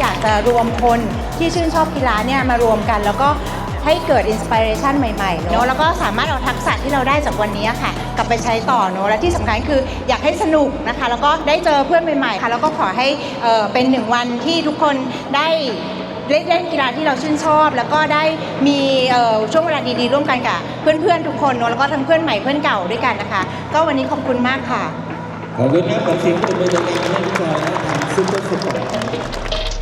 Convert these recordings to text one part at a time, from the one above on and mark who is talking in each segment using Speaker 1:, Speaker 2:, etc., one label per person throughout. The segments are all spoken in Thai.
Speaker 1: อยากจะรวมคนที่ชื่นชอบกีฬาเนี่ยมารวมกัน แล้วก็ให้เกิดอินสปิเรชันใหม่ๆเนอะแล้วก็สามารถเอาทักษะที่เราได้จากวันนี้ค่ะ กลับไปใช้ต่อเนอะและที่สำคัญคืออยากให้สนุกนะคะ แล้วก็ได้เจอเพื่อนใหม่ๆค่ะ แล้วก็ขอให้เเป็นหนึ่งวันที่ทุกคนได้ เล่นเล่นกีฬาที่เราชื่นชอบ แล้วก็ได้มีช่วงเวลาดีๆ ร่วมกันกับเพื่อนๆทุกคนเนาะแล้วก็ทั้งเพื่อนใหม่เพื่อนเก่าด้วยกันนะคะ ก็วันนี้ขอบคุณมากค่ะ
Speaker 2: ขอบคุณครับขอเสียงปรบมือดังๆให้ทุกคนทาซุปเปอร์สปอร์ต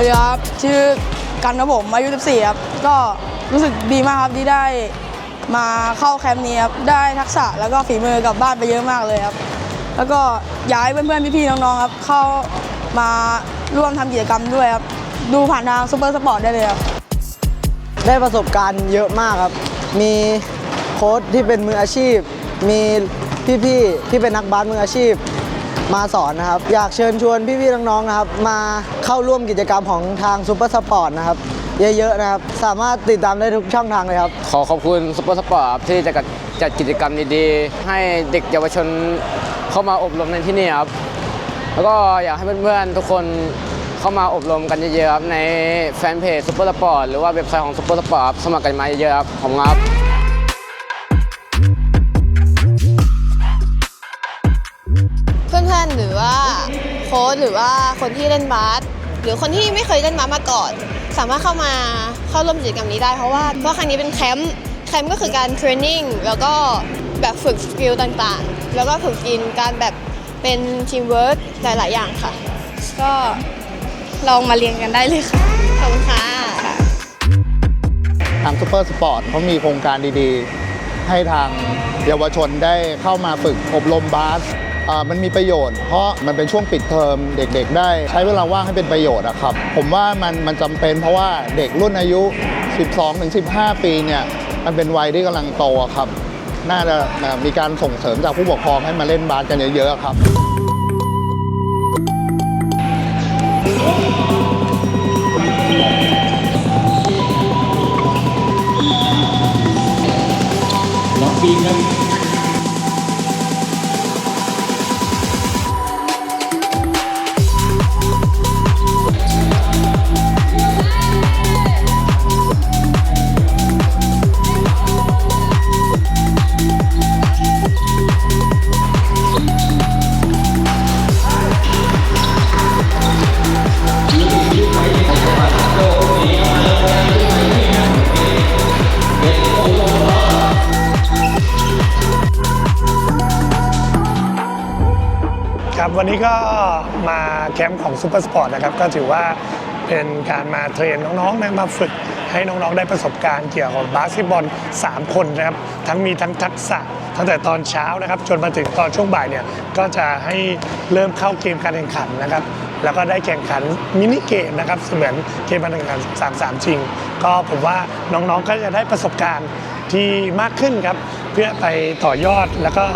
Speaker 3: สวัสดีครับ ชื่อกันครับผมอายุ 14 ครับ ก็รู้สึกดีมากครับที่ได้มาเข้าแคมป์นี้ครับ ได้ทักษะแล้วก็ฝีมือกลับบ้านไปเยอะมากเลยครับ แล้วก็อยากให้เพื่อนๆ พี่ๆ น้องๆ ครับ เข้ามาร่วมทำกิจกรรมด้วยครับ ดูผ่านทางซูเปอร์สปอร์ตได้เลยครับ
Speaker 4: ได้ประสบการณ์เยอะมากครับ มีโค้ชที่เป็นมืออาชีพ มีพี่ๆ ที่เป็นนักบาสมืออาชีพ มาสอนนะครับ อยากเชิญชวนพี่ๆน้องๆนะครับ มาเข้าร่วมกิจกรรมของทางซูเปอร์สปอร์ตนะครับ เยอะๆนะครับ สามารถติดตามได้ทุกช่องทางเลยครับ
Speaker 5: ขอขอบคุณซุปเปอร์สปอร์ตครับที่จะจัดกิจกรรมดีๆ ให้เด็กเยาวชนเข้ามาอบรมในที่นี่ครับแล้วก็อยากให้เพื่อนๆทุกคนเข้ามาอบรมกันเยอะๆครับในแฟนเพจซุปเปอร์สปอร์ตหรือว่าเว็บไซต์ของซุปเปอร์สปอร์ตสมัครกันมาเยอะๆครับขอบคุณครับ
Speaker 6: โค้ชหรือว่าคนที่เล่นบาสหรือคนที่ไม่เคยเล่นบาสมาก่อน สามารถเข้ามาเข้าร่วมกิจกรรมนี้ได้เพราะว่าเพราะครั้งนี้เป็นแคมป์แคมป์ก็คือการเทรนนิ่งแล้วก็แบบฝึกสกิลต่างๆ แล้วก็ฝึกกินการแบบเป็นทีมเวิร์กหลายๆ อย่างค่ะ
Speaker 7: ก็ลองมาเรียนกันได้เลยค่ะ
Speaker 6: ขอบคุณค่ะ
Speaker 8: ทางซูเปอร์สปอร์ตเขามีโครงการดีๆ ให้ทางเยาวชนได้เข้ามาฝึกอบรมบาส มันมีประโยชน์ เพราะมันเป็นช่วงปิดเทอมเด็กๆ ได้ใช้เวลาว่างให้เป็นประโยชน์อะครับ ผมว่ามันมันจำเป็นเพราะว่าเด็กรุ่นอายุ 12-15 ปีเนี่ยมันเป็นวัยที่กำลังโตครับ น่าจะมีการส่งเสริมจากผู้ปกครองให้มาเล่นบาสกันเยอะๆครับ
Speaker 2: น้องปีครับ
Speaker 9: ครับวันนี้ก็มาแคมป์ของซูเปอร์สปอร์ตนะครับก็ถือว่าเป็นการมาเทรนน้องๆนะมาฝึกให้น้องๆได้ประสบการณ์เกี่ยวกับบาสเกตบอล 3 คนนะครับ ทั้งมีทั้งทักษะตั้งแต่ตอนเช้านะครับจนมาถึงตอนช่วงบ่ายเนี่ยก็จะให้เริ่มเข้าเกมการแข่งขันนะครับ แล้วก็ได้แข่งขันมินิเกมนะครับเสมือนเกมการแข่งขัน3 3 จริง ก็ผมว่าน้องๆก็จะได้ประสบการณ์ที่มากขึ้นครับ เพื่อไปต่อยอดแล้วก็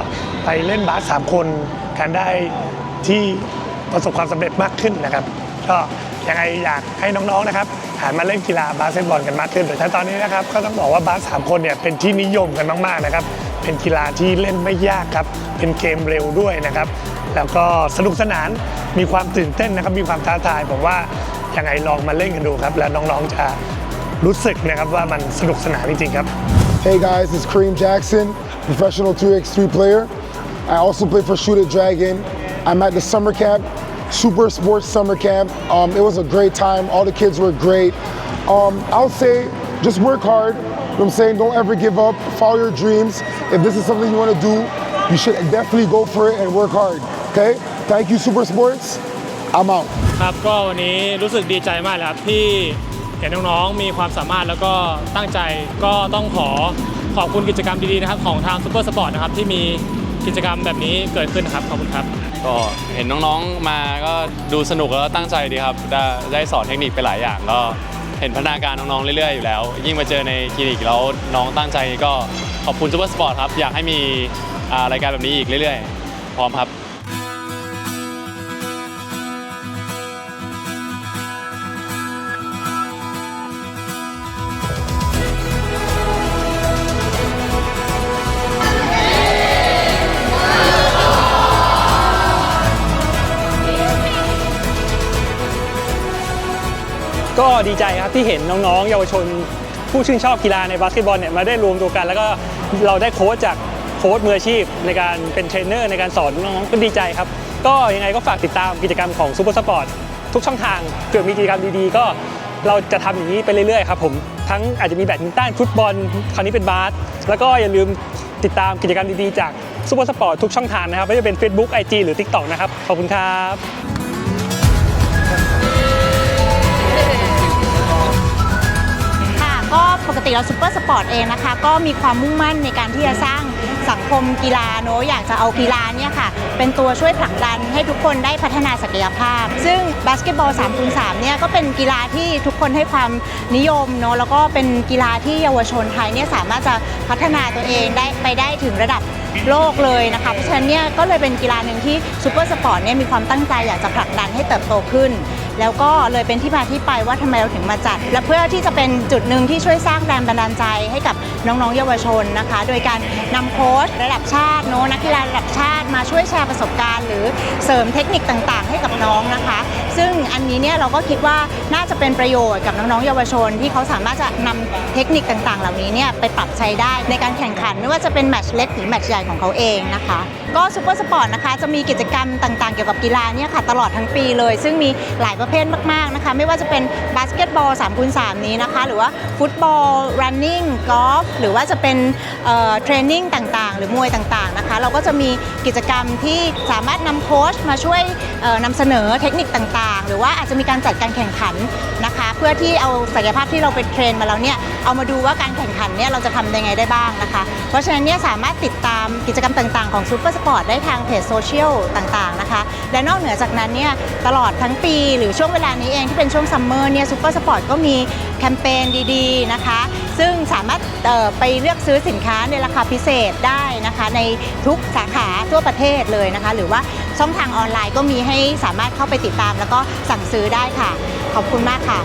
Speaker 9: ไปเล่นบาสสามคนกันได้ที่ประสบความสำเร็จมากขึ้นนะครับ ก็ยังไงอยากให้น้องๆนะครับหันมาเล่นกีฬาบาสเกตบอลกันมากขึ้นแต่ถ้าตอนนี้นะครับก็ต้องบอกว่าบาสสามคนเนี่ยเป็นที่นิยมกันมากๆนะครับเป็นกีฬาที่เล่นไม่ยากครับ เป็นเกมเร็วด้วยนะครับ แล้วก็สนุกสนานมีความตื่นเต้นนะครับมีความท้าทายผมว่ายังไงลองมาเล่นกันดูครับ แล้วน้องๆจะรู้สึกนะครับว่ามันสนุกสนานจริงๆครับ
Speaker 10: Hey guys, it's Kareem Jackson, professional 2x3 player. I also play for Shoot It Dragon. I'm at the summer camp, Super Sports Summer Camp. Um, it was a great time. All the kids were great. Um, I'll say just work hard. You know what I'm saying? Don't ever give up. Follow your dreams. If this is something you want to do, you should definitely go for it and work hard. Okay? Thank you, Super Sports. I'm out.
Speaker 11: ครับก็วันนี้รู้สึกดีใจมากเลยครับที่ เห็นน้องๆ มีความสามารถแล้วก็ตั้งใจก็ต้องขอขอบคุณกิจกรรมดีๆนะครับของทางซูเปอร์สปอร์ตนะครับที่มี กิจกรรมแบบนี้เกิดขึ้นครับขอบคุณครับ
Speaker 12: ก็เห็นน้องๆมาก็ดูสนุกแล้วตั้งใจดีครับได้ได้สอนเทคนิคไปหลายอย่างก็เห็นพัฒนาการน้องๆเรื่อยๆอยู่แล้ว ยิ่งมาเจอในคลินิกแล้วน้องตั้งใจก็ขอบคุณซูเปอร์สปอร์ตครับอยากให้มีรายการแบบนี้อีกเรื่อยๆ พร้อมครับ
Speaker 11: ก็ดีใจครับที่เห็นน้องๆ เยาวชน ผู้ชื่นชอบกีฬาในบาสเกตบอลเนี่ยมาได้รวมตัวกัน แล้วก็เราได้โค้ชจากโค้ชมืออาชีพ ในการเป็นเทรนเนอร์ในการสอนน้องๆก็ดีใจครับ ก็ยังไงก็ฝากติดตามกิจกรรมของซูเปอร์สปอร์ตทุกช่องทางเผื่อมีกิจกรรมดีๆ ก็เราจะทำอย่างนี้ไปเรื่อยๆครับผมทั้งอาจจะมีแบดมินตันฟุตบอลคราวนี้เป็นบาสแล้วก็อย่าลืมติดตามกิจกรรมดีๆ จากซูเปอร์สปอร์ตทุกช่องทางนะครับไม่ว่าจะเป็น Facebook IG หรือ TikTok นะครับขอบคุณครับ
Speaker 1: ก็ปกติเราซูเปอร์สปอร์ตเองนะคะ ก็มีความมุ่งมั่นในการที่จะสร้างสังคมกีฬาเนอะอยากจะเอากีฬาเนี่ยค่ะ เป็นตัวช่วยผลักดันให้ทุกคนได้พัฒนาศักยภาพ ซึ่งบาสเกตบอล3คูณ3เนี่ยก็เป็นกีฬาที่ทุกคนให้ความนิยมเนอะแล้วก็เป็นกีฬาที่เยาวชนไทยเนี่ยสามารถจะพัฒนาตัวเองได้ไปได้ถึงระดับโลกเลยนะคะ เพราะฉะนั้นเนี่ยก็เลยเป็นกีฬาหนึ่งที่ซูเปอร์สปอร์ตเนี่ยมีความตั้งใจอยากจะผลักดันให้เติบโตขึ้น แล้วก็เลยเป็นที่มาที่ไปว่าทำไมเราถึงมาจัด และเพื่อที่จะเป็นจุดหนึ่งที่ช่วยสร้างแรงบันดาลใจให้กับน้องๆเยาวชนนะคะ โดยการนำโค้ชระดับชาติโน้นักกีฬาระดับชาติมาช่วยแชร์ประสบการณ์ หรือเสริมเทคนิคต่างๆ ให้กับน้องนะคะ ซึ่งอันนี้เนี่ยเราก็คิดว่าน่าจะเป็นประโยชน์กับน้องๆเยาวชน ที่เขาสามารถจะนำเทคนิคต่างๆ เหล่านี้เนี่ยไปปรับใช้ได้ในการแข่งขันไม่ว่าจะเป็นแมตช์เล็กหรือแมตช์ใหญ่ของเขาเองนะคะ ก็ซูเปอร์สปอร์ตนะคะจะมีกิจกรรมต่างๆ เกี่ยวกับกีฬาเนี่ยค่ะตลอดทั้งปีเลย ซึ่งมีหลายประเภทมากๆนะคะ ไม่ว่าจะเป็นบาสเกตบอล3คูณ3นี้นะคะ หรือว่าฟุตบอล running กอล์ฟหรือว่าจะเป็นเทรนนิ่งต่างๆ หรือมวยต่างๆนะคะ เราก็จะมีกิจกรรมที่สามารถนำโค้ชมาช่วยนำเสนอเทคนิคต่างๆ หรือว่าอาจจะมีการจัดการแข่งขันนะคะ เพื่อที่เอาศักยภาพที่เราไปเทรนมาแล้วเนี่ยเอามาดูว่าการแข่งขันเนี่ยเราจะทำยังไงได้บ้างนะคะ เพราะฉะนั้นเนี่ยสามารถติดตามกิจกรรมต่างๆ ของซูเปอร์สปอร์ตได้ทางเพจโซเชียลต่างๆนะคะ และนอกเหนือจากนั้นเนี่ยตลอดทั้งปีหรือช่วงเวลานี้เองที่เป็นช่วงซัมเมอร์เนี่ยซูเปอร์สปอร์ตก็มีแคมเปญดีๆนะคะ ซึ่งสามารถไปเลือกซื้อสินค้าในราคาพิเศษได้นะคะ ในทุกสาขาทั่วประเทศเลยนะคะ หรือว่าช่องทางออนไลน์ก็มีให้สามารถเข้าไปติดตาม แล้วก็สั่งซื้อได้ค่ะ ขอบคุณมากค่ะ